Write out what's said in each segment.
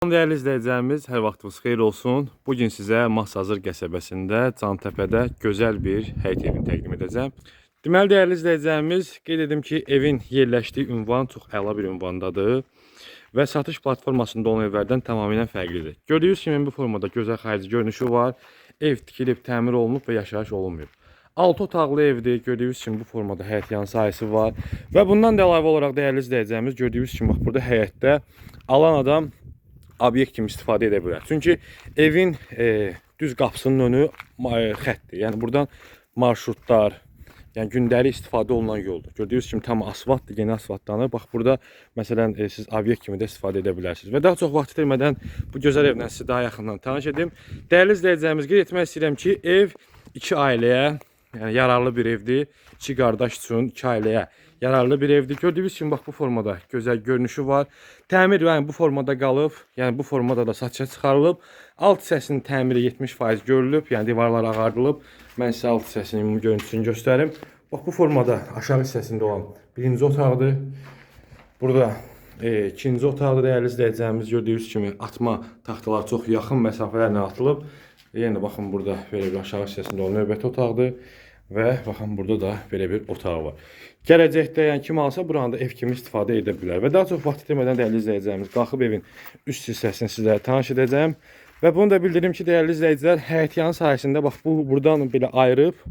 Dəyərli izləyicilərimiz, hər vaxtınız xeyir olsun. Bu gün sizə Masazır qəsəbəsində, Cantəpədə gözəl bir həyət evini təqdim edəcəm. Deməli, dəyərli izləyicilərimiz, qeyd edim ki, evin yerləşdiyi ünvan çox əla bir ünvandadır və satış platformasında olan evlərdən tamamilə fərqlidir. Gördüyünüz kimi bu formada gözəl xarici görünüşü var. Ev tikilib, təmir olunub və yaşayış olunmuyor. 6 otaqlı evdir. Gördüyünüz kimi bu formada həyət yan sahəsi var. Və bundan da əlavə olaraq dəyərli izləyicilərimiz, gördüyünüz kimi bax burada həyətdə alan adam obyekt kimi istifadə edə bilər. Çünki evin e, düz qapısının önü e, xəttdir. Yəni buradan marşrutlar, yəni gündəlik istifadə olunan yoldur. Gördüyünüz kimi tam asfaltdır, yeni asfaltlanır. Bax burada məsələn e, siz obyekt kimi də istifadə edə bilərsiniz. Və daha çox vaxt itirmədən bu gözəl evlə sizi daha yaxından tanış edim. Dəyərli izləyicilərimiz, qeyd etmək istəyirəm ki, ev iki ailəyə, yəni yararlı bir evdir. İki qardaş üçün iki ailəyə yararlı bir evdir. Gördüyünüz kimi bax bu formada gözəl görünüşü var. Təmir yəni bu formada qalıb, yəni bu formada da satışa çıxarılıb. Alt hissəsinin təmiri 70% görülüb, yəni divarlar ağardılıb. Mən sizə alt hissəsinin görüntüsünü göstərim. Bax bu formada aşağı hissəsində olan birinci otaqdır. Burada e, ikinci otaqda dəyərli izləyicilərimiz gördüyünüz kimi atma taxtalar çox yaxın məsafələrlə atılıb. Yenə baxın burada belə bir aşağı hissəsində olan növbəti otaqdır və baxın burada da belə bir otaq var. Gələcəkdə yəni kim alsa buranı da ev kimi istifadə edə bilər. Və daha çox vaxt itirmədən dəyərli izləyicilərimiz qalxıb evin üst hissəsini sizlərə tanış edəcəm. Və bunu da bildirim ki, dəyərli izləyicilər, həyətyanı sayəsində bax bu burdan belə ayırıb,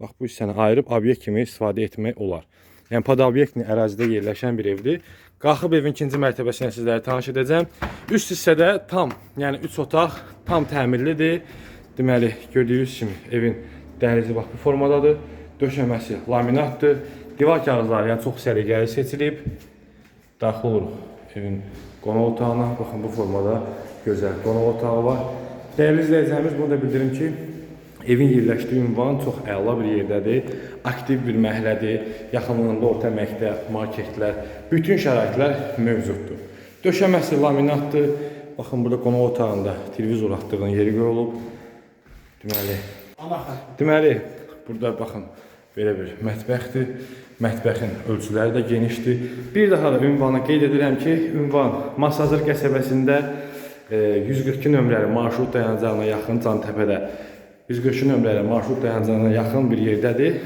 bax bu hissəni ayırıb obyekt kimi istifadə etmək olar. Yəni pod obyektinin ərazidə yerləşən bir evdir. Qalxıb evin ikinci mərtəbəsinə sizləri tanış edəcəm. Üst hissədə tam, yəni 3 otaq tam təmirlidir. Deməli, gördüyünüz kimi evin dəhlizi bax bu formadadır. Döşəməsi laminatdır. Divar kağızları yəni çox səliqəli seçilib. Daxil oluruq evin qonaq otağına. Baxın bu formada gözəl qonaq otağı var. Dəyərli izləyicilərimiz, bunu da bildirim ki, evin yerləşdiyi ünvan çox əla bir yerdədir. Aktiv bir məhəllədir. Yaxınlığında orta məktəb, marketlər, bütün şəraitlər mövcuddur. Döşəməsi laminatdır. Baxın burada qonaq otağında televizor atdığın yeri qoyulub. Deməli, Deməli, burada baxın, belə bir mətbəxdir. Mətbəxin ölçüləri də genişdir. Bir daha da ünvanı qeyd edirəm ki, ünvan Masazır qəsəbəsində e, 142 nömrəli marşrut dayanacağına yaxın Cantəpədə 142 nömrəli marşrut dayanacağına yaxın bir yerdədir.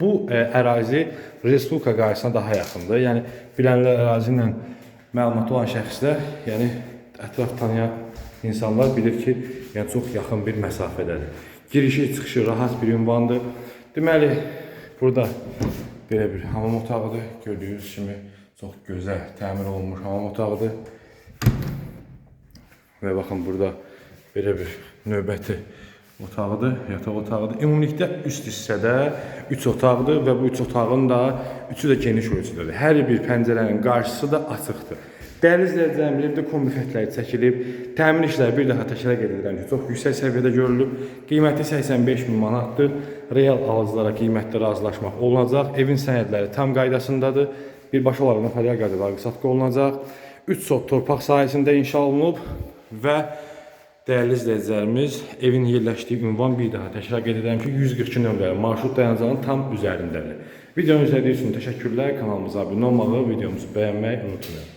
Bu e, ərazi Respublika qarşısına daha yaxındır. Yəni bilənlər ərazi ilə məlumatı olan şəxslər, yəni ətraf tanıyan insanlar bilir ki, yəni çox yaxın bir məsafədədir. Girişi, çıxışı rahat bir ünvandır. Deməli, burada belə bir hamam otağıdır. Gördüyünüz kimi çox gözəl təmir olunmuş hamam otağıdır. Və baxın burada belə bir növbəti otağıdır, yataq otağıdır. Ümumilikdə üst hissədə 3 otaqdır və bu 3 otağın da üçü də geniş ölçüdədir. Hər bir pəncərənin qarşısı da açıqdır. Dəhliz izləyicilərim, evdə kombi xətləri çəkilib, təmir işləri bir daha təkrar edirəm ki, çox yüksək səviyyədə görülüb. Qiyməti 85 min manatdır. Real alıcılara qiymətdə razılaşmaq olunacaq. Evin sənədləri tam qaydasındadır. Birbaşa olaraq notarial qaydada alqı-satqı olunacaq. 3 sot torpaq sahəsində inşa olunub və dəyərli izləyicilərimiz, evin yerləşdiyi ünvan bir daha təkrar qeyd edirəm ki, 142 nömrəli marşrut dayanacağının tam üzərindədir. Videonu izlədiyiniz üçün təşəkkürlər. Kanalımıza abunə olmağı, videomuzu bəyənməyi unutmayın.